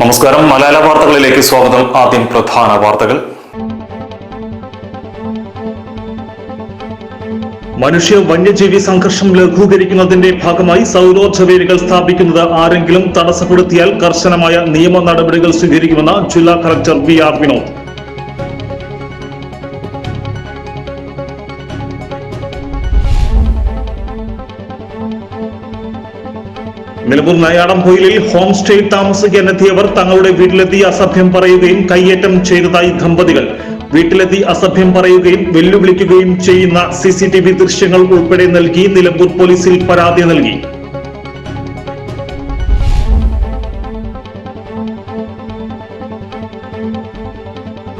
നമസ്കാരം. മലയാള വാർത്തകളിലേക്ക് സ്വാഗതം. ആദ്യം പ്രധാന വാർത്തകൾ. മനുഷ്യ വന്യജീവി സംഘർഷം ലഘൂകരിക്കുന്നതിന്റെ ഭാഗമായി സൗരോർജ വേലികൾ സ്ഥാപിക്കുന്നത് ആരെങ്കിലും തടസ്സപ്പെടുത്തിയാൽ കർശനമായ നിയമ നടപടികൾ സ്വീകരിക്കുമെന്ന് ജില്ലാ collector V R Vinod. Nilambur നയാടം പൊയിലിൽ ഹോം സ്റ്റേയിൽ താമസിക്കാനെത്തിയവർ തങ്ങളുടെ വീട്ടിലെത്തി അസഭ്യം പറയുകയും കയ്യേറ്റം ചെയ്തതായി ദമ്പതികൾ. വീട്ടിലെത്തി അസഭ്യം പറയുകയും വെല്ലുവിളിക്കുകയും ചെയ്യുന്ന സി ദൃശ്യങ്ങൾ ഉൾപ്പെടെ നൽകി നിലമ്പൂർ പോലീസിൽ പരാതി നൽകി.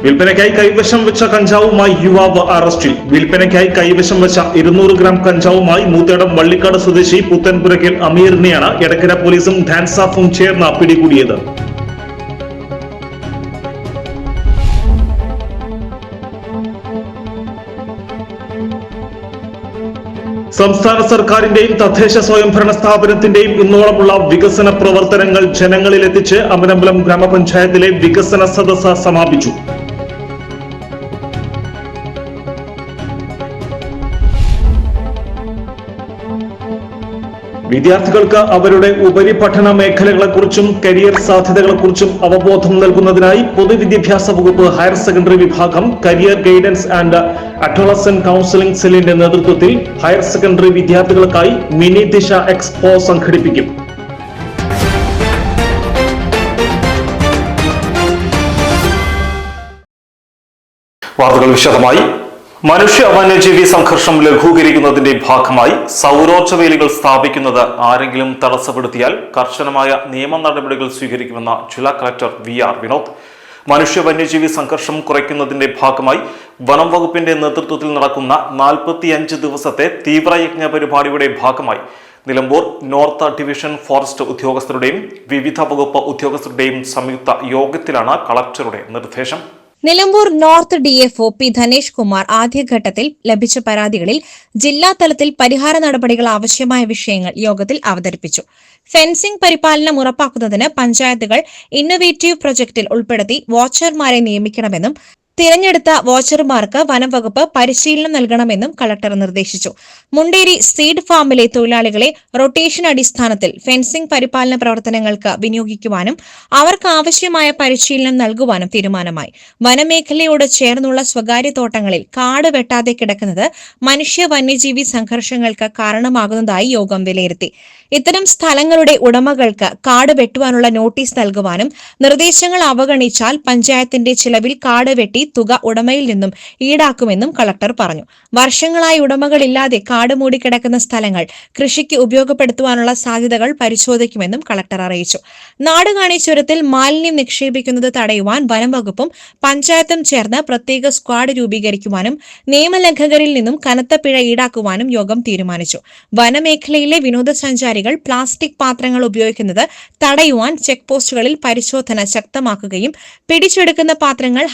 വിൽപ്പനയ്ക്കായി കൈവശം വെച്ച കഞ്ചാവുമായി യുവാവ് അറസ്റ്റിൽ. വിൽപ്പനയ്ക്കായി കൈവശം വെച്ച ഇരുന്നൂറ് ഗ്രാം കഞ്ചാവുമായി മൂത്തേടം വള്ളിക്കാട് സ്വദേശി പുത്തൻപുരയ്ക്കൽ അമീറിനെയാണ് എടക്കര പോലീസും ഡാൻസാഫും ചേർന്ന് പിടികൂടിയത്. സംസ്ഥാന സർക്കാരിന്റെയും തദ്ദേശ സ്വയംഭരണ സ്ഥാപനത്തിന്റെയും ഇന്നോളമുള്ള വികസന പ്രവർത്തനങ്ങൾ ജനങ്ങളിലെത്തിച്ച് അമനമ്പലം ഗ്രാമപഞ്ചായത്തിലെ വികസന സദസ്സ് സമാപിച്ചു. വിദ്യാർത്ഥികൾക്ക് അവരുടെ ഉപരിപഠന മേഖലകളെക്കുറിച്ചും കരിയർ സാധ്യതകളെക്കുറിച്ചും അവബോധം നൽകുന്നതിനായി പൊതുവിദ്യാഭ്യാസ വകുപ്പ് ഹയർ സെക്കൻഡറി വിഭാഗം career guidance and adolescent counselling സെല്ലിന്റെ നേതൃത്വത്തിൽ ഹയർ സെക്കൻഡറി വിദ്യാർത്ഥികൾക്കായി മിനി ദിശ എക്സ്പോ സംഘടിപ്പിക്കും. വാർത്തകൾ വിശദമായി. മനുഷ്യ വന്യജീവി സംഘർഷം ലഘൂകരിക്കുന്നതിന്റെ ഭാഗമായി സൗരോർജ വേലികൾ സ്ഥാപിക്കുന്നത് ആരെങ്കിലും തടസ്സപ്പെടുത്തിയാൽ കർശനമായ നിയമ നടപടികൾ സ്വീകരിക്കുമെന്ന ജില്ലാ കളക്ടർ വി ആർ വിനോദ്. മനുഷ്യ വന്യജീവി സംഘർഷം കുറയ്ക്കുന്നതിന്റെ ഭാഗമായി വനം വകുപ്പിന്റെ നേതൃത്വത്തിൽ നടക്കുന്ന നാൽപ്പത്തിയഞ്ച് ദിവസത്തെ തീവ്രയജ്ഞ പരിപാടിയുടെ ഭാഗമായി നിലമ്പൂർ നോർത്ത് ഡിവിഷൻ ഫോറസ്റ്റ് ഉദ്യോഗസ്ഥരുടെയും വിവിധ വകുപ്പ് ഉദ്യോഗസ്ഥരുടെയും സംയുക്ത യോഗത്തിലാണ് കളക്ടറുടെ നിർദ്ദേശം. Nilambur north DFO P Dhanesh Kumar ആദ്യഘട്ടത്തിൽ ലഭിച്ച പരാതികളിൽ ജില്ലാ തലത്തിൽ പരിഹാര നടപടികൾ ആവശ്യമായ വിഷയങ്ങൾ യോഗത്തിൽ അവതരിപ്പിച്ചു. ഫെൻസിംഗ് പരിപാലനം ഉറപ്പാക്കുന്നതിന് പഞ്ചായത്തുകൾ ഇന്നൊവേറ്റീവ് പ്രൊജക്ടിൽ ഉൾപ്പെടുത്തി വാച്ചർമാരെ നിയമിക്കണമെന്നും തിരഞ്ഞെടുത്ത വാച്ചർമാർക്ക് വനംവകുപ്പ് പരിശീലനം നൽകണമെന്നും കളക്ടർ നിർദ്ദേശിച്ചു. മുണ്ടേരി സീഡ് ഫാമിലെ തൊഴിലാളികളെ റൊട്ടേഷൻ അടിസ്ഥാനത്തിൽ ഫെൻസിംഗ് പരിപാലന പ്രവർത്തനങ്ങൾക്ക് വിനിയോഗിക്കുവാനും അവർക്ക് ആവശ്യമായ പരിശീലനം നൽകുവാനും തീരുമാനമായി. വനമേഖലയോട് ചേർന്നുള്ള സ്വകാര്യ തോട്ടങ്ങളിൽ കാട് വെട്ടാതെ കിടക്കുന്നത് മനുഷ്യ വന്യജീവി സംഘർഷങ്ങൾക്ക് കാരണമാകുന്നതായി യോഗം വിലയിരുത്തി. ഇത്തരം സ്ഥലങ്ങളുടെ ഉടമകൾക്ക് കാട് വെട്ടുവാനുള്ള നോട്ടീസ് നൽകുവാനും നിർദ്ദേശങ്ങൾ അവഗണിച്ചാൽ പഞ്ചായത്തിന്റെ ചിലവിൽ കാട് വെട്ടി തുക ഉടമയിൽ നിന്നും ഈടാക്കുമെന്നും കളക്ടർ പറഞ്ഞു. വർഷങ്ങളായി ഉടമകളില്ലാതെ കാട് മൂടിക്കിടക്കുന്ന സ്ഥലങ്ങൾ കൃഷിക്ക് ഉപയോഗപ്പെടുത്തുവാനുള്ള സാധ്യതകൾ പരിശോധിക്കുമെന്നും കളക്ടർ അറിയിച്ചു. നാടുകാണി മാലിന്യം നിക്ഷേപിക്കുന്നത് തടയുവാൻ വനം വകുപ്പും പഞ്ചായത്തും ചേർന്ന് പ്രത്യേക സ്ക്വാഡ് രൂപീകരിക്കുവാനും നിയമലംഘകരിൽ നിന്നും കനത്ത പിഴ ഈടാക്കുവാനും യോഗം തീരുമാനിച്ചു. വനമേഖലയിലെ വിനോദസഞ്ചാരികൾ പ്ലാസ്റ്റിക് പാത്രങ്ങൾ ഉപയോഗിക്കുന്നത് തടയുവാൻ ചെക്ക് പോസ്റ്റുകളിൽ പരിശോധന ശക്തമാക്കുകയും പിടിച്ചെടുക്കുന്ന പാത്രങ്ങൾ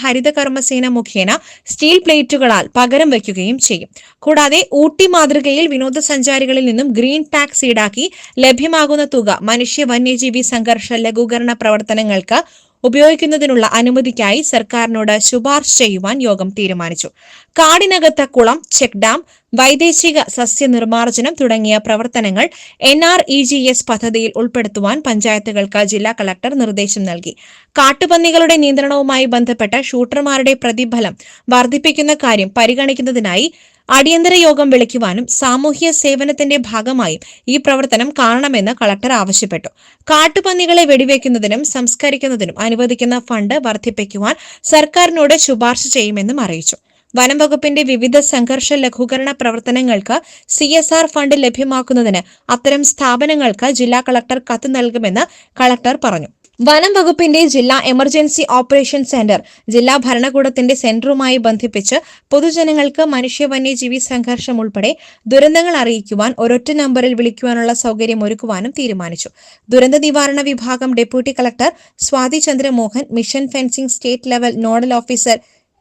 ഹരിതകർമ്മസേന മുഖേന സ്റ്റീൽ പ്ലേറ്റുകളാൽ പകരം വയ്ക്കുകയും ചെയ്യും. കൂടാതെ ഊട്ടി മാതൃകയിൽ വിനോദസഞ്ചാരികളിൽ നിന്നും ഗ്രീൻ ടാക്സ് ഈടാക്കി ലഭ്യമാകുന്ന തുക മനുഷ്യ വന്യജീവി സംഘർഷ ലഘൂകരണ പ്രവർത്തനങ്ങൾക്ക് ഉപയോഗിക്കുന്നതിനുള്ള അനുമതിക്കായി സർക്കാരിനോട് ശുപാർശ ചെയ്യുവാൻ യോഗം തീരുമാനിച്ചു. കാടിനകത്ത കുളം ചെക്ക് ഡാം വൈദേശിക സസ്യ നിർമ്മാർജനം തുടങ്ങിയ പ്രവർത്തനങ്ങൾ N R E G S പദ്ധതിയിൽ ഉൾപ്പെടുത്തുവാൻ പഞ്ചായത്തുകൾക്ക് ജില്ലാ കളക്ടർ നിർദ്ദേശം നൽകി. കാട്ടുപന്നികളുടെ നിയന്ത്രണവുമായി ബന്ധപ്പെട്ട ഷൂട്ടർമാരുടെ പ്രതിഫലം വർദ്ധിപ്പിക്കുന്ന കാര്യം പരിഗണിക്കുന്നതിനായി അടിയന്തര യോഗം വിളിക്കുവാനും സാമൂഹ്യ സേവനത്തിന്റെ ഭാഗമായും ഈ പ്രവർത്തനം കാണണമെന്ന് കളക്ടർ ആവശ്യപ്പെട്ടു. കാട്ടുപന്നികളെ വെടിവെക്കുന്നതിനും സംസ്കരിക്കുന്നതിനും അനുവദിക്കുന്ന ഫണ്ട് വർദ്ധിപ്പിക്കുവാൻ സർക്കാരിനോട് ശുപാർശ ചെയ്യുമെന്നും അറിയിച്ചു. വനം വകുപ്പിന്റെ വിവിധ സംഘർഷ ലഘൂകരണ പ്രവർത്തനങ്ങൾക്ക് സി എസ് ആർ ഫണ്ട് ലഭ്യമാക്കുന്നതിന് അത്തരം സ്ഥാപനങ്ങൾക്ക് ജില്ലാ കളക്ടർ കത്ത് നൽകുമെന്ന് കളക്ടർ പറഞ്ഞു. വനം വകുപ്പിന്റെ ജില്ലാ എമർജൻസി ഓപ്പറേഷൻ സെന്റർ ജില്ലാ ഭരണകൂടത്തിന്റെ സെന്ററുമായി ബന്ധിപ്പിച്ച് പൊതുജനങ്ങൾക്ക് മനുഷ്യ വന്യജീവി സംഘർഷം ഉൾപ്പെടെ ദുരന്തങ്ങൾ അറിയിക്കുവാൻ ഒരൊറ്റ നമ്പറിൽ വിളിക്കുവാനുള്ള സൗകര്യം ഒരുക്കുവാനും തീരുമാനിച്ചു. ദുരന്ത നിവാരണ വിഭാഗം deputy collector Swathi Chandramohan mission fencing state level nodal officer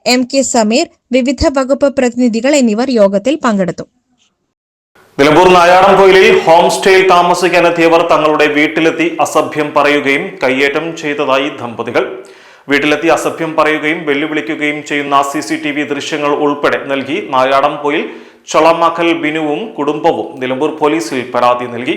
M K Sameer വിവിധ വകുപ്പ് പ്രതിനിധികൾ എന്നിവർ യോഗത്തിൽ പങ്കെടുത്തു. നിലമ്പൂർ നായാടംകോയിലിൽ ഹോം സ്റ്റേയിൽ താമസിക്കാനെത്തിയവർ തങ്ങളുടെ വീട്ടിലെത്തി അസഭ്യം പറയുകയും കയ്യേറ്റം ചെയ്തതായി ദമ്പതികൾ. വീട്ടിലെത്തി അസഭ്യം പറയുകയും വെല്ലുവിളിക്കുകയും ചെയ്യുന്ന സി സി ടി വി ദൃശ്യങ്ങൾ ഉൾപ്പെടെ നൽകി നായാടംകോയിൽ ചൊളമാക്കൽ ബിനുവും കുടുംബവും നിലമ്പൂർ പോലീസിൽ പരാതി നൽകി.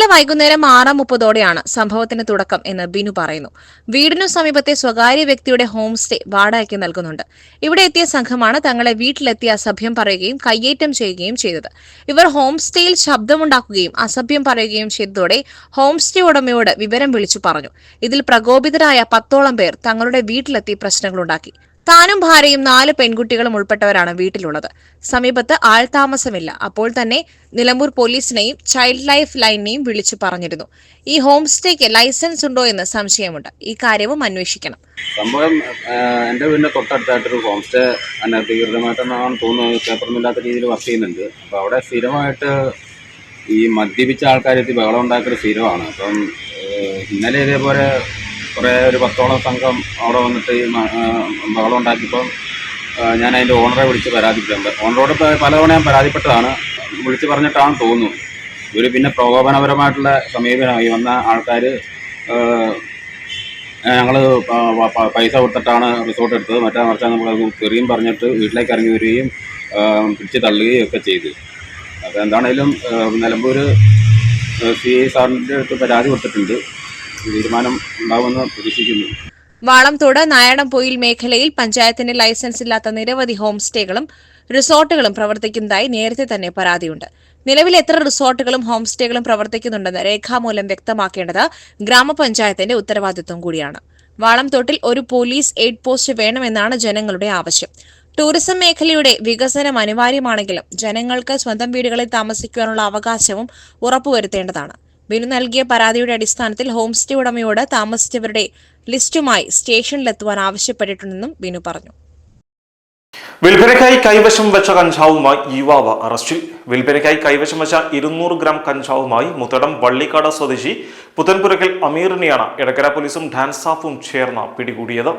ഇന്നലെ വൈകുന്നേരം ആറ് മുപ്പതോടെയാണ് സംഭവത്തിന് തുടക്കം എന്ന് ബിനു പറയുന്നു. വീടിനു സമീപത്തെ സ്വകാര്യ വ്യക്തിയുടെ ഹോം സ്റ്റേ വാടകയ്ക്ക് നൽകുന്നുണ്ട്. ഇവിടെ എത്തിയ സംഘമാണ് തങ്ങളെ വീട്ടിലെത്തി അസഭ്യം പറയുകയും കയ്യേറ്റം ചെയ്യുകയും ചെയ്തത്. ഇവർ ഹോം സ്റ്റേയിൽ ശബ്ദമുണ്ടാക്കുകയും അസഭ്യം പറയുകയും ചെയ്തതോടെ ഹോം സ്റ്റേ ഉടമയോട് വിവരം വിളിച്ചു പറഞ്ഞു. ഇതിൽ പ്രകോപിതരായ പത്തോളം പേർ തങ്ങളുടെ വീട്ടിലെത്തി പ്രശ്നങ്ങളുണ്ടാക്കി. താനും ഭാര്യയും നാല് പെൺകുട്ടികളും ഉൾപ്പെട്ടവരാണ് വീട്ടിലുള്ളത്. സമീപത്ത് ആൾതാമസമില്ല. അപ്പോൾ തന്നെ നിലമ്പൂർ പോലീസിനെയും ചൈൽഡ് ലൈഫ് ലൈനിനെയും വിളിച്ചു പറഞ്ഞിരുന്നു. ഈ ഹോം സ്റ്റേക്ക് ലൈസൻസ് ഉണ്ടോ എന്ന് സംശയമുണ്ട്. ഈ കാര്യവും അന്വേഷിക്കണം. സംഭവം എന്റെ വീടിന്റെ തൊട്ടടുത്തായിട്ടൊരു ഹോം സ്റ്റേ അനധികൃതമായിട്ടെന്നാണ് തോന്നുന്നത്. പേപ്പറൊന്നുമില്ലാത്ത രീതിയിൽ വർക്ക് ചെയ്യുന്നുണ്ട്. അപ്പോൾ അവിടെ സ്ഥിരമായിട്ട് ഈ മദ്യപിച്ച ആൾക്കാരെത്തി ബഹളം ഉണ്ടാക്കുന്ന സ്ഥിരമാണ്. അപ്പം ഇന്നലെ ഇതേപോലെ കുറേ ഒരു പത്തോളം സംഘം അവിടെ വന്നിട്ട് ഈ ബഹളം ഞാൻ അതിന്റെ ഓണറെ വിളിച്ച് പരാതിപ്പെട്ടുണ്ട് ഓണറോട് പലതവണ ഞാൻ പരാതിപ്പെട്ടതാണ്. വിളിച്ച് പറഞ്ഞിട്ടാണ് തോന്നുന്നു ഇവർ പിന്നെ പ്രകോപനപരമായിട്ടുള്ള സമീപനമായി വന്ന ആൾക്കാർ ഞങ്ങൾ പൈസ കൊടുത്തിട്ടാണ് റിസോർട്ട് എടുത്തത്. മറ്റേ മറിച്ച് നമ്മൾ തെറിയും പറഞ്ഞിട്ട് വീട്ടിലേക്ക് ഇറങ്ങി വരികയും പിടിച്ച് തള്ളുകയും ഒക്കെ ചെയ്തു. അപ്പോൾ എന്താണേലും നിലമ്പൂർ സി ഐ സാറിന്റെ അടുത്ത് പരാതി കൊടുത്തിട്ടുണ്ട്. തീരുമാനം ഉണ്ടാകുമെന്ന് പ്രതീക്ഷിക്കുന്നു. വാളംതോട് നായണംപൊയിൽ മേഖലയിൽ പഞ്ചായത്തിന് ലൈസൻസ് ഇല്ലാത്ത നിരവധി ഹോം സ്റ്റേകളും റിസോർട്ടുകളും പ്രവർത്തിക്കുന്നതായി നേരത്തെ തന്നെ പരാതിയുണ്ട്. നിലവിൽ എത്ര റിസോർട്ടുകളും ഹോം സ്റ്റേകളും പ്രവർത്തിക്കുന്നുണ്ടെന്ന് രേഖാമൂലം വ്യക്തമാക്കേണ്ടത് ഗ്രാമപഞ്ചായത്തിന്റെ ഉത്തരവാദിത്വം കൂടിയാണ്. വാളംതോട്ടിൽ ഒരു പോലീസ് എയ്ഡ് പോസ്റ്റ് വേണമെന്നാണ് ജനങ്ങളുടെ ആവശ്യം. ടൂറിസം മേഖലയുടെ വികസനം അനിവാര്യമാണെങ്കിലും ജനങ്ങൾക്ക് സ്വന്തം വീടുകളിൽ താമസിക്കുവാനുള്ള അവകാശവും ഉറപ്പുവരുത്തേണ്ടതാണ്. ബിനു നൽകിയ പരാതിയുടെ അടിസ്ഥാനത്തിൽ ഹോം സ്റ്റേ ഉടമയോട് താമസിച്ചവരുടെ ലിസ്റ്റുമായി സ്റ്റേഷനിലെത്തുവാൻ ആവശ്യപ്പെട്ടിട്ടുണ്ടെന്നും ബിനു പറഞ്ഞു. വിൽപ്പനയ്ക്കായി കൈവശം വെച്ച കഞ്ചാവുമായി യുവാവ് അറസ്റ്റിൽ വിൽപ്പനയ്ക്കായി കൈവശം വെച്ച ഇരുന്നൂറ് ഗ്രാം കഞ്ചാവുമായി മുത്തടം വള്ളിക്കാട് സ്വദേശി പുത്തൻപുരക്കൽ അമീറിനെയാണ് എടക്കര പോലീസും ഡാൻസാഫും ചേർന്ന് പിടികൂടിയത്.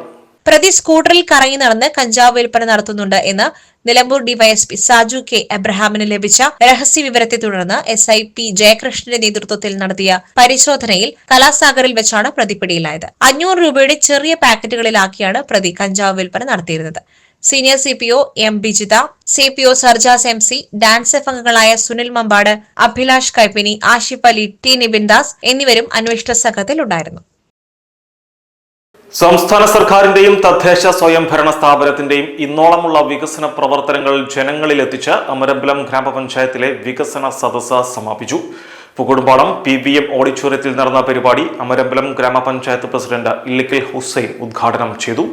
പ്രതി സ്കൂട്ടറിൽ കറങ്ങി നടന്ന് കഞ്ചാവ് വിൽപ്പന നടത്തുന്നുണ്ട് എന്ന് നിലമ്പൂർ ഡിവൈഎസ്പി സാജു കെ എബ്രഹാമിന് ലഭിച്ച രഹസ്യ വിവരത്തെ തുടർന്ന് എസ് ഐ പി ജയകൃഷ്ണന്റെ നേതൃത്വത്തിൽ നടത്തിയ പരിശോധനയിൽ കലാസാഗറിൽ വെച്ചാണ് പ്രതി പിടിയിലായത് അഞ്ഞൂറ് രൂപയുടെ ചെറിയ പാക്കറ്റുകളിലാക്കിയാണ് പ്രതി കഞ്ചാവ് വിൽപ്പന നടത്തിയിരുന്നത്. Senior C P O M Bijitha C P O Sarjas M C DANSAF അംഗങ്ങളായ സുനിൽ മമ്പാട് അഭിലാഷ് കൈപ്പിനി ആഷിഫ് അലി ടി നിബിൻദാസ് എന്നിവരും അന്വേഷണ സംഘത്തിൽ ഉണ്ടായിരുന്നു സംസ്ഥാന സർക്കാരിന്റെയും തദ്ദേശ സ്വയംഭരണ സ്ഥാപനത്തിന്റെയും ഇന്നോളമുള്ള വികസന പ്രവർത്തനങ്ങൾ ജനങ്ങളിലെത്തിച്ച് അമരമ്പലം ഗ്രാമപഞ്ചായത്തിലെ വികസന സദസ്സ് സമാപിച്ചു. പുകുടുംപാളം പി വി എം ഓഡിറ്റോറിയത്തിൽ നടന്ന പരിപാടി അമരമ്പലം ഗ്രാമപഞ്ചായത്ത് പ്രസിഡന്റ് ഇല്ലിക്കൽ ഹുസൈൻ ഉദ്ഘാടനം ചെയ്തു.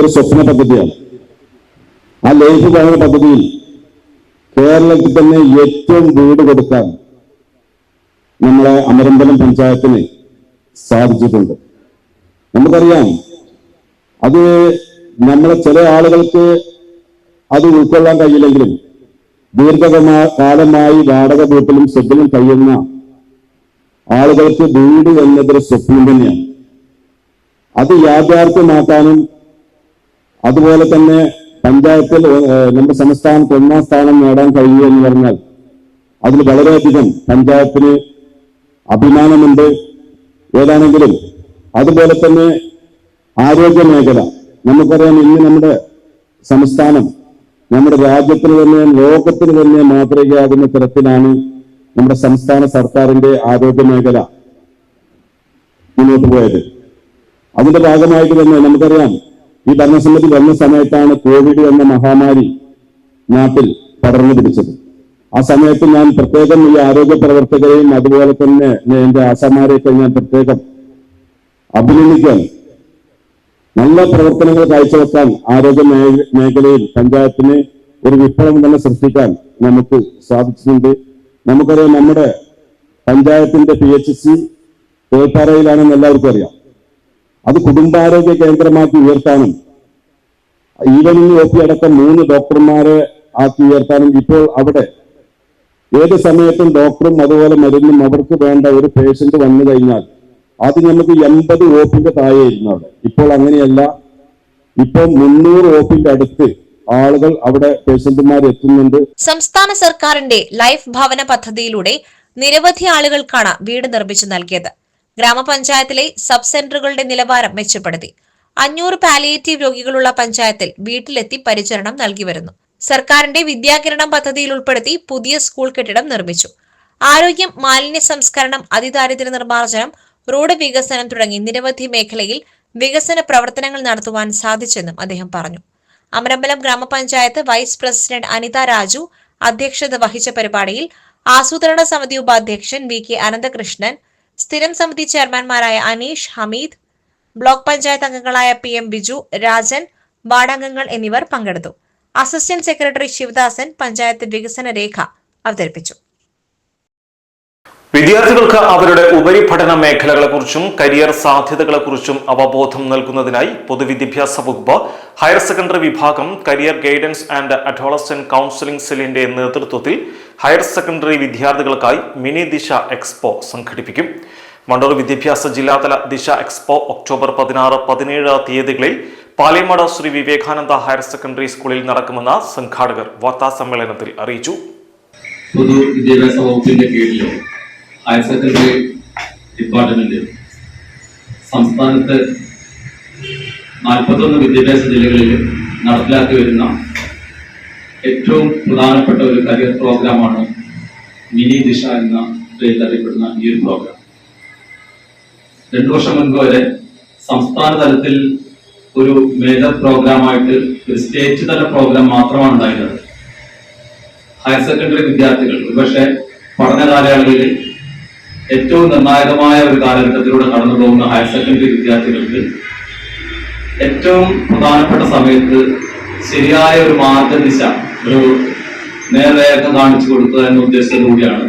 ഒരു സ്വപ്ന പദ്ധതിയാണ്. ആ പദ്ധതിയിൽ കേരളത്തിൽ തന്നെ ഏറ്റവും വീട് കൊടുക്കാൻ നമ്മളെ അമരമ്പലം പഞ്ചായത്തിന് സാധിച്ചിട്ടുണ്ട്. നമുക്കറിയാം അത് നമ്മളെ ചില ആളുകൾക്ക് അത് ഉൾക്കൊള്ളാൻ കഴിയില്ലെങ്കിലും ദീർഘകമാ കാലമായി വാടക വീട്ടിലും സ്വപ്നം കഴിയുന്ന ആളുകൾക്ക് വീട് എന്നതൊരു സ്വപ്നം തന്നെയാണ്. അത് യാഥാർത്ഥ്യമാക്കാനും അതുപോലെ തന്നെ പഞ്ചായത്തിൽ നമ്മുടെ സംസ്ഥാനത്ത് ഒന്നാം സ്ഥാനം നേടാൻ കഴിയുക എന്ന് പറഞ്ഞാൽ അതിൽ വളരെയധികം പഞ്ചായത്തിന് അഭിമാനമുണ്ട്. ഏതാണെങ്കിലും അതുപോലെ തന്നെ ആരോഗ്യ മേഖല. നമുക്കറിയാം ഇന്ന് നമ്മുടെ സംസ്ഥാനം നമ്മുടെ രാജ്യത്തിന് തന്നെ ലോകത്തിന് തന്നെ മാതൃകയാകുന്ന തരത്തിലാണ് നമ്മുടെ സംസ്ഥാന സർക്കാരിന്റെ ആരോഗ്യ മേഖല മുന്നോട്ട് പോയത്. അതിന്റെ ഭാഗമായിട്ട് തന്നെ നമുക്കറിയാം ഈ ഭരണസമിതി വന്ന സമയത്താണ് കോവിഡ് എന്ന മഹാമാരി നാട്ടിൽ പടർന്നു പിടിച്ചത്. ആ സമയത്ത് ഞാൻ പ്രത്യേകം ഈ ആരോഗ്യ പ്രവർത്തകരെയും അതുപോലെ തന്നെ എന്റെ ആശമാരെയൊക്കെ ഞാൻ പ്രത്യേകം അഭിനന്ദിക്കാൻ നല്ല പ്രവർത്തനങ്ങൾ കാഴ്ചവെക്കാൻ ആരോഗ്യ മേഖലയിൽ പഞ്ചായത്തിന് ഒരു വിപ്ലവം തന്നെ സൃഷ്ടിക്കാൻ നമുക്ക് സാധിച്ചിട്ടുണ്ട്. നമുക്കറിയാം നമ്മുടെ പഞ്ചായത്തിന്റെ പി എച്ച് സി തേപ്പാറയിലാണെന്ന് എല്ലാവർക്കും അറിയാം. അത് കുടുംബാരോഗ്യ കേന്ദ്രമാക്കി ഉയർത്താനും ഈവനിങ് ഒ പി അടക്കം മൂന്ന് ഡോക്ടർമാരെ ആക്കി ഉയർത്താനും ഇപ്പോൾ അവിടെ ഏത് സമയത്തും ഡോക്ടറും അതുപോലെ മരുന്നും അവർക്ക് വേണ്ട ഒരു പേഷ്യന്റ് വന്നു കഴിഞ്ഞാൽ അത് നമുക്ക് എൺപത് ഓപ്പിന്റെ താഴെയായിരുന്നു അവിടെ. ഇപ്പോൾ അങ്ങനെയല്ല. ഇപ്പോൾ മുന്നൂറ് ഓപ്പിന്റെ അടുത്ത് ആളുകൾ അവിടെ പേഷ്യന്റുമാർ എത്തുന്നുണ്ട്. സംസ്ഥാന സർക്കാരിന്റെ ലൈഫ് ഭവന പദ്ധതിയിലൂടെ നിരവധി ആളുകൾക്കാണ് വീട് നിർമ്മിച്ചു നൽകിയത്. ഗ്രാമപഞ്ചായത്തിലെ സബ് സെന്ററുകളുടെ നിലവാരം മെച്ചപ്പെടുത്തി. അഞ്ഞൂറ് പാലിയേറ്റീവ് രോഗികളുള്ള പഞ്ചായത്തിൽ വീട്ടിലെത്തി പരിചരണം നൽകി വരുന്നു. സർക്കാരിന്റെ വിദ്യാകിരണം പദ്ധതിയിൽ ഉൾപ്പെടുത്തി പുതിയ സ്കൂൾ കെട്ടിടം നിർമ്മിച്ചു. ആരോഗ്യം മാലിന്യ സംസ്കരണം അതിദാരിദ്ര്യ നിർമ്മാർജനം റോഡ് വികസനം തുടങ്ങി നിരവധി മേഖലയിൽ വികസന പ്രവർത്തനങ്ങൾ നടത്തുവാൻ സാധിച്ചെന്നും അദ്ദേഹം പറഞ്ഞു. അമരമ്പലം ഗ്രാമപഞ്ചായത്ത് വൈസ് പ്രസിഡന്റ് അനിത രാജു അധ്യക്ഷത വഹിച്ച പരിപാടിയിൽ ആസൂത്രണ സമിതി ഉപാധ്യക്ഷൻ വി കെ അനന്തകൃഷ്ണൻ സ്ഥിരം സമിതി ചെയർമാൻമാരായ അനീഷ് ഹമീദ് ബ്ലോക്ക് പഞ്ചായത്ത് അംഗങ്ങളായ പി എം ബിജു രാജൻ വാർഡംഗങ്ങൾ എന്നിവർ പങ്കെടുത്തു. അസിസ്റ്റന്റ് സെക്രട്ടറി ശിവദാസൻ പഞ്ചായത്ത് വികസന രേഖ അവതരിപ്പിച്ചു. വിദ്യാർത്ഥികൾക്ക് അവരുടെ ഉപരിപഠന മേഖലകളെക്കുറിച്ചും കരിയർ സാധ്യതകളെക്കുറിച്ചും അവബോധം നൽകുന്നതിനായി പൊതുവിദ്യാഭ്യാസ വകുപ്പ് ഹയർ സെക്കൻഡറി വിഭാഗം career guidance and adolescent counselling സെല്ലിന്റെ നേതൃത്വത്തിൽ ഹയർ സെക്കൻഡറി വിദ്യാർത്ഥികൾക്കായി മിനി ദിശ എക്സ്പോ സംഘടിപ്പിക്കും. മണ്ടൂർ വിദ്യാഭ്യാസ ജില്ലാതല ദിശ എക്സ്പോ ഒക്ടോബർ പതിനാറ് പതിനേഴ് തീയതികളിൽ പാലേമാട് ശ്രീ വിവേകാനന്ദ ഹയർ സെക്കൻഡറി സ്കൂളിൽ നടക്കുമെന്ന് സംഘാടകർ വാർത്താ സമ്മേളനത്തിൽ അറിയിച്ചു. പൊതു വിദ്യാഭ്യാസ വകുപ്പിന്റെ കീഴിൽ ഹയർ സെക്കൻഡറി ഡിപ്പാർട്ട്മെന്റ് സംസ്ഥാനത്ത് നാൽപ്പത്തൊന്ന് വിദ്യാഭ്യാസ ജില്ലകളിൽ നടപ്പിലാക്കി വരുന്ന ഏറ്റവും പ്രധാനപ്പെട്ട ഒരു കരിയർ പ്രോഗ്രാമാണ് മിനി ദിശ എന്ന പേരിൽ അറിയപ്പെടുന്ന ഈ ഒരു പ്രോഗ്രാം രണ്ടു വർഷം മുൻപ് വരെ സംസ്ഥാന തലത്തിൽ ഒരു മേജർ പ്രോഗ്രാമായിട്ട് ഒരു സ്റ്റേറ്റ് തല പ്രോഗ്രാം മാത്രമാണ് ഉണ്ടായിരുന്നത്. ഹയർ സെക്കൻഡറി വിദ്യാർത്ഥികൾ. ഒരുപക്ഷെ പഠന കാലയളവിൽ ഏറ്റവും നിർണായകമായ ഒരു കാലഘട്ടത്തിലൂടെ കടന്നു പോകുന്ന ഹയർ സെക്കൻഡറി വിദ്യാർത്ഥികൾക്ക് ഏറ്റവും പ്രധാനപ്പെട്ട സമയത്ത് ശരിയായ ഒരു മാർഗദിശ ഒരു നേർരേഖ കാണിച്ചു കൊടുക്കുക എന്ന ഉദ്ദേശത്തോടുകൂടിയാണ്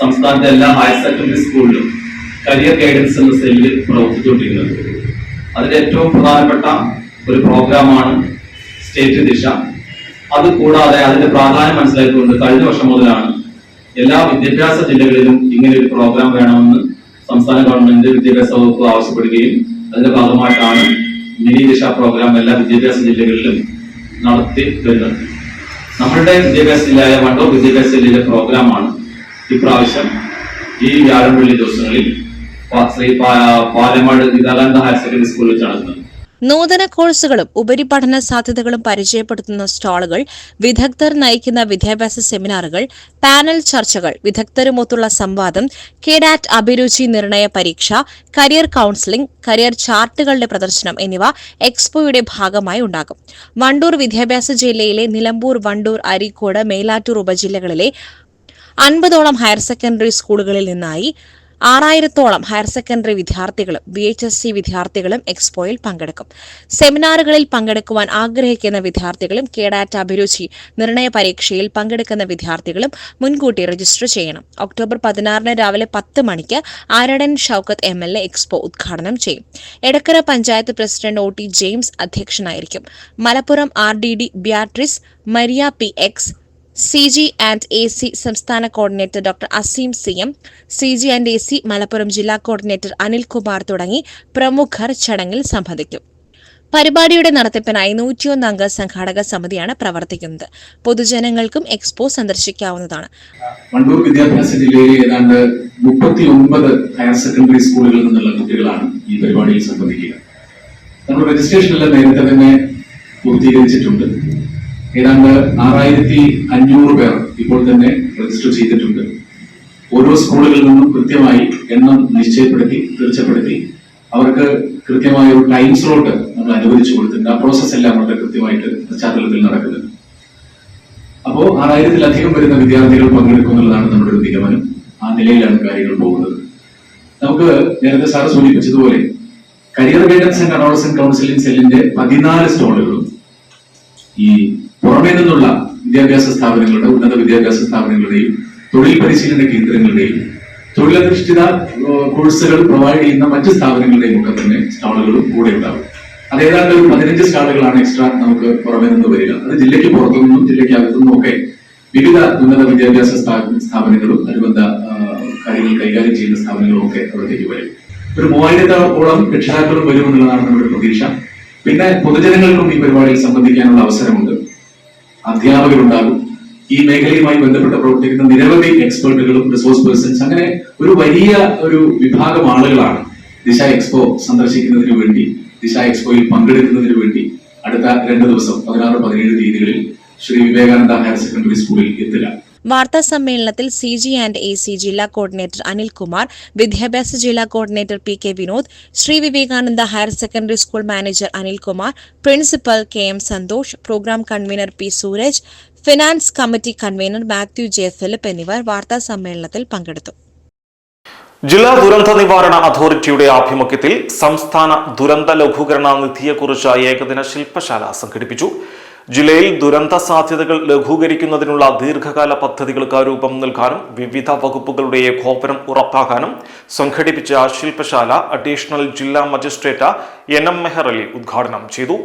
സംസ്ഥാനത്തെ എല്ലാ ഹയർ സെക്കൻഡറി സ്കൂളിലും കരിയർ ഗൈഡൻസ് എന്ന സെല്ലിൽ പ്രവർത്തിച്ചുകൊണ്ടിരിക്കുന്നത്. അതിൽ ഏറ്റവും പ്രധാനപ്പെട്ട ഒരു പ്രോഗ്രാമാണ് സ്റ്റേറ്റ് ദിശ. അത് കൂടാതെ അതിന്റെ പ്രാധാന്യം മനസ്സിലാക്കിക്കൊണ്ട് കഴിഞ്ഞ വർഷം മുതലാണ് എല്ലാ വിദ്യാഭ്യാസ ജില്ലകളിലും ഇങ്ങനെ ഒരു പ്രോഗ്രാം വേണമെന്ന് സംസ്ഥാന ഗവൺമെന്റ് വിദ്യാഭ്യാസ വകുപ്പ് ആവശ്യപ്പെടുകയും അതിന്റെ ഭാഗമായിട്ടാണ് മിനി ദിശ പ്രോഗ്രാം എല്ലാ വിദ്യാഭ്യാസ ജില്ലകളിലും നടത്തി വരുന്നത്. നമ്മളുടെ വിദ്യാഭ്യാസ ജില്ലയായ വണ്ടൂർ വിദ്യാഭ്യാസ ജില്ലയിലെ പ്രോഗ്രാമാണ് ഇപ്രാവശ്യം ഈ വ്യാഴം വെള്ളി ദിവസങ്ങളിൽ സെക്കൻഡറി സ്കൂളിൽ നൂതന കോഴ്സുകളും ഉപരിപഠന സാധ്യതകളും പരിചയപ്പെടുത്തുന്ന സ്റ്റാളുകൾ വിദഗ്ധർ നയിക്കുന്ന വിദ്യാഭ്യാസ സെമിനാറുകൾ പാനൽ ചർച്ചകൾ വിദഗ്ധരുമൊത്തുള്ള സംവാദം കേഡാറ്റ് അഭിരുചി നിർണയ പരീക്ഷ കരിയർ കൌൺസിലിംഗ് കരിയർ ചാർട്ടുകളുടെ പ്രദർശനം എന്നിവ എക്സ്പോയുടെ ഭാഗമായി ഉണ്ടാകും. വണ്ടൂർ വിദ്യാഭ്യാസ ജില്ലയിലെ നിലമ്പൂർ വണ്ടൂർ അരീക്കോട് മേലാറ്റൂർ ഉപജില്ലകളിലെ അൻപതോളം ഹയർ സെക്കൻഡറി സ്കൂളുകളിൽ നിന്നായി ആറായിരത്തോളം ഹയർ സെക്കൻഡറി വിദ്യാർത്ഥികളും വി എച്ച് എസ് സി വിദ്യാർത്ഥികളും എക്സ്പോയിൽ പങ്കെടുക്കും. സെമിനാറുകളിൽ പങ്കെടുക്കുവാൻ ആഗ്രഹിക്കുന്ന വിദ്യാർത്ഥികളും കേഡാറ്റ് അഭിരുചി നിർണയ പരീക്ഷയിൽ പങ്കെടുക്കുന്ന വിദ്യാർത്ഥികളും മുൻകൂട്ടി രജിസ്റ്റർ ചെയ്യണം. ഒക്ടോബർ പതിനാറിന് രാവിലെ പത്ത് മണിക്ക് Aryadan Shoukath M L A expo ഉദ്ഘാടനം ചെയ്യും. Edakkara panchayat president O T James അധ്യക്ഷനായിരിക്കും. Malappuram R D D Beatrice Maria P X C G and A C സംസ്ഥാന coordinator doctor Aseem C M C G and A C Malappuram ജില്ലാ coordinator Anilkumar തുടങ്ങി പ്രമുഖർ ചടങ്ങിൽ സംബന്ധിക്കും. പരിപാടിയുടെ നടത്തിപ്പിനായി നൂറ്റിയൊന്ന് അംഗ സംഘാടക സമിതിയാണ് പ്രവർത്തിക്കുന്നത്. പൊതുജനങ്ങൾക്കും എക്സ്പോ സന്ദർശിക്കാവുന്നതാണ്. വണ്ടൂർ വിദ്യാഭ്യാസ ജില്ലയിലെ ഏതാണ്ട് മുപ്പത്തി ഒമ്പത് ഹയർ സെക്കൻഡറി സ്കൂളുകളിൽ നിന്നുള്ള കുട്ടികളാണ് ഈ പരിപാടിയിൽ സംബന്ധിക്കുക. നമ്മൾ രജിസ്ട്രേഷനെല്ലാം നേരത്തെ തന്നെ പൂർത്തീകരിച്ചിട്ടുണ്ട്. ഏതാണ്ട് ആറായിരത്തി അഞ്ഞൂറ് പേർ ഇപ്പോൾ തന്നെ രജിസ്റ്റർ ചെയ്തിട്ടുണ്ട്. ഓരോ സ്കൂളുകളിൽ നിന്നും കൃത്യമായി എണ്ണം നിശ്ചയപ്പെടുത്തി തീർച്ചപ്പെടുത്തി. അവർക്ക് കൃത്യമായ ഒരു ടൈം സ്ലോട്ട് നമ്മൾ അനുവദിച്ചു കൊടുത്തിട്ടുണ്ട്. ആ പ്രോസസ് എല്ലാം വളരെ കൃത്യമായിട്ട് പശ്ചാത്തലത്തിൽ നടക്കുന്നുണ്ട്. അപ്പോ അപ്പോൾ ആറായിരത്തിലധികം വരുന്ന വിദ്യാർത്ഥികൾ പങ്കെടുക്കുന്നുള്ളതാണ് നമ്മുടെ ഒരു നിഗമനം. ആ നിലയിലാണ് കാര്യങ്ങൾ പോകുന്നത്. നമുക്ക് നേരത്തെ സാർ സൂചിപ്പിച്ചതുപോലെ career guidance and adolescent counselling സെല്ലിന്റെ പതിനാല് സ്റ്റോളുകളും ഈ പുറമേ നിന്നുള്ള വിദ്യാഭ്യാസ സ്ഥാപനങ്ങളുടെ ഉന്നത വിദ്യാഭ്യാസ സ്ഥാപനങ്ങളുടെയും തൊഴിൽ പരിശീലന കേന്ദ്രങ്ങളുടെയും തൊഴിലധിഷ്ഠിത കോഴ്സുകൾ പ്രൊവൈഡ് ചെയ്യുന്ന മറ്റ് സ്ഥാപനങ്ങളുടെയും ഒക്കെ തന്നെ സ്റ്റാളുകളും കൂടെ ഉണ്ടാവും. അത് ഏതാണ്ട് ഒരു പതിനഞ്ച് സ്റ്റാളുകളാണ് എക്സ്ട്രാ നമുക്ക് പുറമേ നിന്ന് വരിക. അത് ജില്ലയ്ക്ക് പുറത്തുനിന്നും ജില്ലയ്ക്ക് അകത്തുനിന്നും ഒക്കെ വിവിധ ഉന്നത വിദ്യാഭ്യാസ സ്ഥാ- സ്ഥാപനങ്ങളും അനുബന്ധ കാര്യങ്ങൾ കൈകാര്യം ചെയ്യുന്ന സ്ഥാപനങ്ങളും ഒക്കെ അവിടത്തേക്ക് വരും. ഒരു മൂവായിരത്തോളം രക്ഷിതാക്കളും വരുമെന്നുള്ളതാണ് നമ്മുടെ പ്രതീക്ഷ. പിന്നെ പൊതുജനങ്ങൾക്കും ഈ പരിപാടിയിൽ സംബന്ധിക്കാനുള്ള അവസരമുണ്ട്. അധ്യാപകരുണ്ടാകും. ഈ മേഖലയുമായി ബന്ധപ്പെട്ട് പ്രവർത്തിക്കുന്ന നിരവധി എക്സ്പേർട്ടുകളും റിസോഴ്സ് പേഴ്സൺസ് അങ്ങനെ ഒരു വലിയ ഒരു വിഭാഗം ആളുകളാണ് ദിശ എക്സ്പോ സന്ദർശിക്കുന്നതിന് വേണ്ടി ദിശ എക്സ്പോയിൽ പങ്കെടുക്കുന്നതിന് വേണ്ടി അടുത്ത രണ്ട് ദിവസം പതിനാറ് പതിനേഴ് തീയതികളിൽ ശ്രീ വിവേകാനന്ദ ഹയർ സെക്കൻഡറി സ്കൂളിൽ എത്തുക. വാർത്താ സമ്മേളനത്തിൽ C G and A C ജില്ലാ കോർഡിനേറ്റർ അനിൽകുമാർ വിദ്യാഭ്യാസ ജില്ലാ coordinator P K Vinod Sree Vivekananda higher secondary school manager Anilkumar principal K M Santhosh programme convener P Sooraj finance committee convener Mathew J Philip എന്നിവർ വാർത്താ സമ്മേളനത്തിൽ പങ്കെടുത്തു. ജില്ലാ ദുരന്ത നിവാരണ അതോറിറ്റിയുടെ ആഭിമുഖ്യത്തിൽ സംസ്ഥാന ദുരന്ത ലഘൂകരണ നിധിയെക്കുറിച്ച് ഏകദിന ശില്പശാല സംഘടിപ്പിച്ചു. ജില്ലയിൽ ദുരന്ത സാധ്യതകൾ ലഘൂകരിക്കുന്നതിനുള്ള ദീർഘകാല പദ്ധതികൾക്ക് രൂപം നൽകാനും വിവിധ വകുപ്പുകളുടെ ഏകോപനം ഉറപ്പാക്കാനും സംഘടിപ്പിച്ച ശില്പശാല അഡീഷണൽ ജില്ലാ magistrate N M Meher Ali ഉദ്ഘാടനം ചെയ്തു.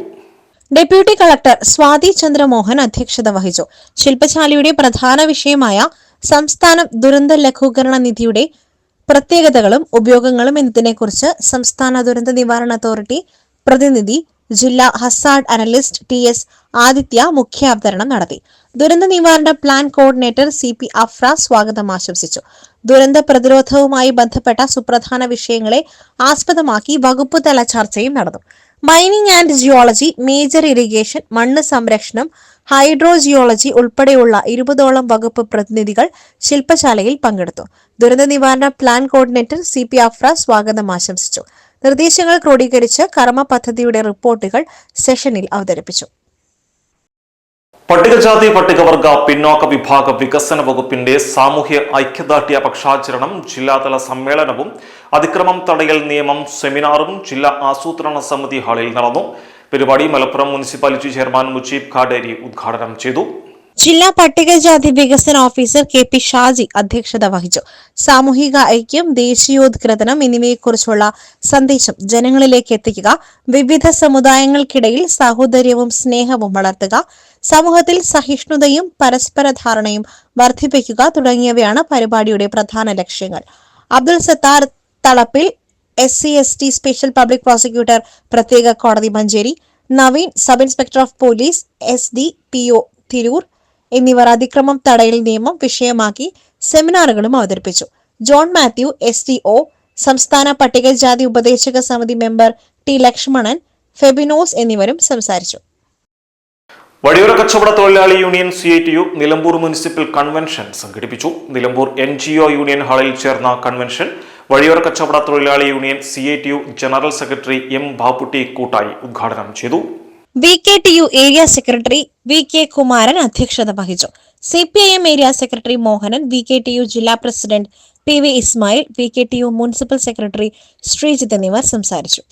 ഡെപ്യൂട്ടി കളക്ടർ സ്വാതി ചന്ദ്രമോഹൻ അധ്യക്ഷത വഹിച്ചു. ശില്പശാലയുടെ പ്രധാന വിഷയമായ സംസ്ഥാന ദുരന്ത ലഘൂകരണ നിധിയുടെ പ്രത്യേകതകളും ഉപയോഗങ്ങളും എന്നതിനെക്കുറിച്ച് സംസ്ഥാന ദുരന്ത നിവാരണ അതോറിറ്റി പ്രതിനിധി ജില്ലാ hazard analyst T S Aditya മുഖ്യാവതരണം നടത്തി. ദുരന്ത നിവാരണ plan coordinator C P Afra സ്വാഗതം ആശംസിച്ചു. ദുരന്ത പ്രതിരോധവുമായി ബന്ധപ്പെട്ട സുപ്രധാന വിഷയങ്ങളെ ആസ്പദമാക്കി വകുപ്പ് തല ചർച്ചയും നടന്നു. Mining and geology major irrigation മണ്ണ് സംരക്ഷണം ഹൈഡ്രോ ജിയോളജി ഉൾപ്പെടെയുള്ള ഇരുപതോളം വകുപ്പ് പ്രതിനിധികൾ ശില്പശാലയിൽ പങ്കെടുത്തു. ദുരന്ത നിവാരണ plan coordinator C P Afra സ്വാഗതം ആശംസിച്ചു. നിർദ്ദേശങ്ങൾ ക്രോഡീകരിച്ച് കർമ്മ പദ്ധതിയുടെ റിപ്പോർട്ടുകൾ സെഷനിൽ അവതരിപ്പിച്ചു. പട്ടികജാതി പട്ടികവർഗ പിന്നോക്ക വിഭാഗ വികസന വകുപ്പിന്റെ സാമൂഹ്യ ഐക്യദാർഢ്യ പക്ഷാചരണം ജില്ലാതല സമ്മേളനവും അതിക്രമം തടയൽ നിയമം സെമിനാറും ജില്ലാ ആസൂത്രണ സമിതി ഹാളിൽ നടന്നു. പരിപാടി മലപ്പുറം മുനിസിപ്പാലിറ്റി ചെയർമാൻ മുജീബ് ഖാഡേരി ഉദ്ഘാടനം ചെയ്തു. ജില്ലാ പട്ടികജാതി വികസന ഓഫീസർ കെ പി ഷാജി അധ്യക്ഷത വഹിച്ചു. സാമൂഹിക ഐക്യം ദേശീയോദ്ഗ്രഥനം എന്നിവയെക്കുറിച്ചുള്ള സന്ദേശം ജനങ്ങളിലേക്ക് എത്തിക്കുക വിവിധ സമുദായങ്ങൾക്കിടയിൽ സാഹോദര്യവും സ്നേഹവും വളർത്തുക സമൂഹത്തിൽ സഹിഷ്ണുതയും പരസ്പര ധാരണയും വർദ്ധിപ്പിക്കുക തുടങ്ങിയവയാണ് പരിപാടിയുടെ പ്രധാന ലക്ഷ്യങ്ങൾ. Abdul Sathar Thalappil S C S T special public prosecutor പ്രത്യേക കോടതി Manjeri Naveen sub inspector of police S D P O Tirur എന്നിവർ അതിക്രമം തടയൽ നിയമം വിഷയമാക്കി സെമിനാറുകളും അവതരിപ്പിച്ചു. John Mathew S D O സംസ്ഥാന പട്ടികജാതി ഉപദേശക സമിതി മെമ്പർ ടി ലക്ഷ്മണൻ ഫെബിനോസ് എന്നിവരും സംസാരിച്ചു. വഴിയോര കച്ചവട തൊഴിലാളി union C I T U Nilambur municipal convention സംഘടിപ്പിച്ചു. Nilambur N G O union ഹാളിൽ ചേർന്ന കൺവെൻഷൻ വഴിയോര കച്ചവട തൊഴിലാളി union C I T U general secretary M Bapputty കൂട്ടായി ഉദ്ഘാടനം ചെയ്തു. V K T U area secretary V K Kumaran അധ്യക്ഷത വഹിച്ചു. C P I M area secretary Mohanan V K T U ജില്ലാ president P V Ismail V K T U municipal secretary Sreejith എന്നിവർ സംസാരിച്ചു.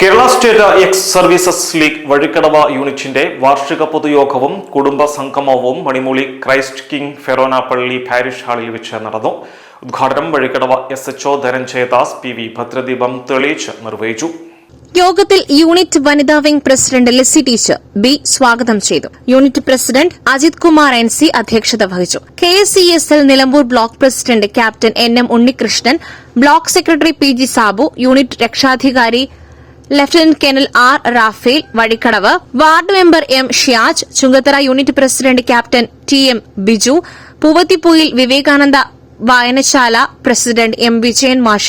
Kerala state ex services league Vazhikkadavu യൂണിറ്റിന്റെ വാർഷിക പൊതുയോഗവും കുടുംബ സംഗമവും Manimooli Christ king Forane പള്ളി പാരിഷ് ഹാളിൽ വെച്ച് നടന്നു. ഉദ്ഘാടനം Vazhikkadavu S H O Dhananjayadas P V ഭദ്രദീപം തെളിയിച്ച് നിർവഹിച്ചു. യോഗത്തിൽ യൂണിറ്റ് വനിതാ wing president Lissy teacher B സ്വാഗതം ചെയ്തു. Unit president Ajith Kumar N C അധ്യക്ഷത വഹിച്ചു. K S S L Nilambur block president captain N M Unnikrishnan block secretary P G Sabu unit രക്ഷാധികാരി lieutenant colonel R Raphael Vazhikkadavu ward member M Shiyaj Chungathara unit president captain T M Biju Poovathippoyil Vivekananda വായനശാല president M Vijayan മാഷ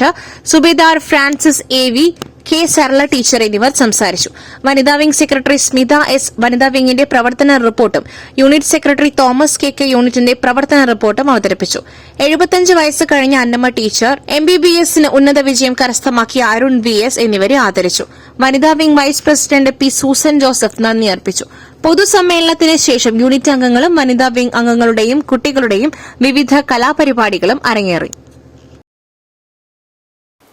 Subedar Francis A V K Sarala teacher എന്നിവർ സംസാരിച്ചു. വനിതാ wing secretary Smitha S വനിതാ വിംഗിന്റെ പ്രവർത്തന റിപ്പോർട്ടും unit secretary Thomas K K യൂണിറ്റിന്റെ പ്രവർത്തന റിപ്പോർട്ടും അവതരിപ്പിച്ചു. എഴുപത്തിയഞ്ച് വയസ്സ് കഴിഞ്ഞ Annamma teacher M B B എസിന് ഉന്നത വിജയം കരസ്ഥമാക്കിയ അരുൺ വി എസ് എന്നിവരെ ആദരിച്ചു. വനിതാ wing vice president P Susan Joseph നന്ദി അർപ്പിച്ചു. പൊതുസമ്മേളനത്തിന് ശേഷം യൂണിറ്റ് അംഗങ്ങളും വനിതാ വിംഗ് അംഗങ്ങളുടെയും കുട്ടികളുടെയും വിവിധ കലാപരിപാടികളും അരങ്ങേറി.